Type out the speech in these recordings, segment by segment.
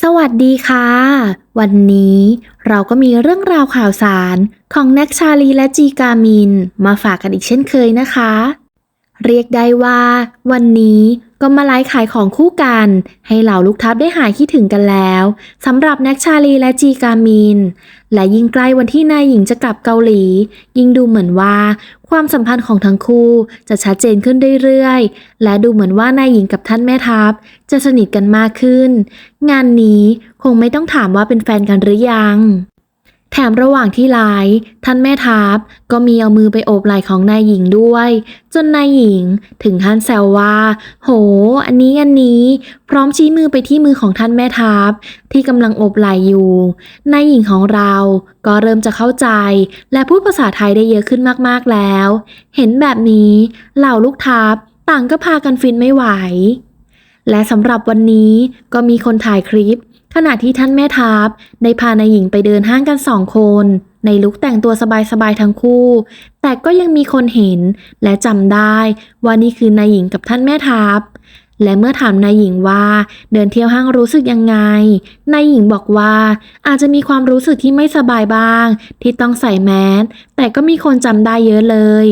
สวัสดีค่ะ วันนี้เราก็มีเรื่องราวข่าวสารของแน็กชาลีและจีกามิน มาฝากกันอีกเช่นเคยนะคะ เรียกได้ว่า วันนี้ ก็มาไลฟ์ขายของคู่กัน ให้เหล่าลูกทัพได้หายคิดถึงกันแล้วสำหรับแน็กชาลีและจีกามิน และยิ่งใกล้วันที่นายหญิงจะกลับเกาหลี ยิ่งดูเหมือนว่า ความสัมพันธ์ของทั้งคู่จะชัดเจนขึ้นเรื่อยๆ และดูเหมือนว่านายหญิงกับท่านแม่ทัพ จะสนิทกันมากขึ้น งานนี้คงไม่ต้องถามว่าเป็นแฟนกันหรือยัง แถมระหว่างที่ไลฟ์ท่านแม่ทัพก็มีเอามือไปโอบไหล่ของนายหญิงด้วย จนนายหญิงถึงขั้นแซวว่า โห อันนี้อันนี้ พร้อมชี้มือไปที่มือของท่านแม่ทัพที่กำลังโอบไหล่อยู่ นายหญิงของเราก็เริ่มจะเข้าใจ และพูดภาษาไทยได้เยอะขึ้นมากๆแล้ว เห็นแบบนี้เหล่าลูกทัพต่างก็พากันฟินไม่ไหว และสำหรับวันนี้ก็มีคนถ่ายคลิป ขณะที่ท่านแม่ทัพได้พานายหญิงไปเดินห้างกันสองคน ในลุกแต่งตัวสบายๆทั้งคู่ แต่ก็ยังมีคนเห็นและจำได้ว่านี่คือนายหญิงกับท่านแม่ทัพ และเมื่อถามนายหญิงว่าเดินเที่ยวห้างรู้สึกยังไง นายหญิงบอกว่าอาจจะมีความรู้สึกที่ไม่สบายบ้าง ที่ต้องใส่แมสแต่ก็มีคนจำได้เยอะเลย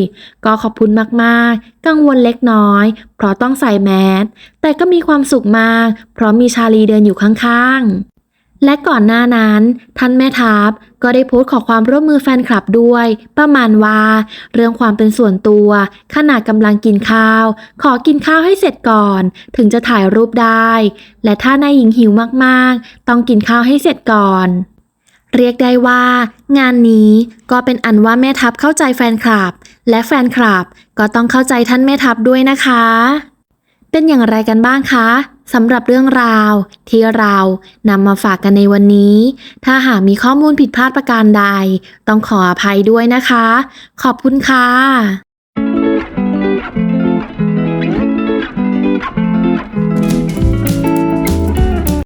ก็ขอบคุณมากๆ กังวลเล็กน้อย เพราะต้องใส่แมสแต่ก็มีความสุขมาก เพราะมีชาลีเดินอยู่ข้างๆ และก่อนหน้านั้น ท่านแม่ทัพก็ได้โพสต์ขอความร่วมมือแฟนคลับด้วย ประมาณว่า เรื่องความเป็นส่วนตัวขณะกำลังกินข้าว ขอกินข้าวให้เสร็จก่อน ถึงจะถ่ายรูปได้ และถ้านายหญิงหิวมากๆ ต้องกินข้าวให้เสร็จก่อน เรียกได้ว่า งานนี้ก็เป็นอันว่าแม่ทัพเข้าใจแฟนคลับ และแฟนคลับก็ต้องเข้าใจท่านแม่ทัพด้วยนะคะ เป็นอย่างไรกันบ้างคะ สำหรับเรื่องราวที่เรานำมาฝากกันในวันนี้ ถ้าหากมีข้อมูลผิดพลาดประการใด ต้องขออภัยด้วยนะคะ ขอบคุณค่ะ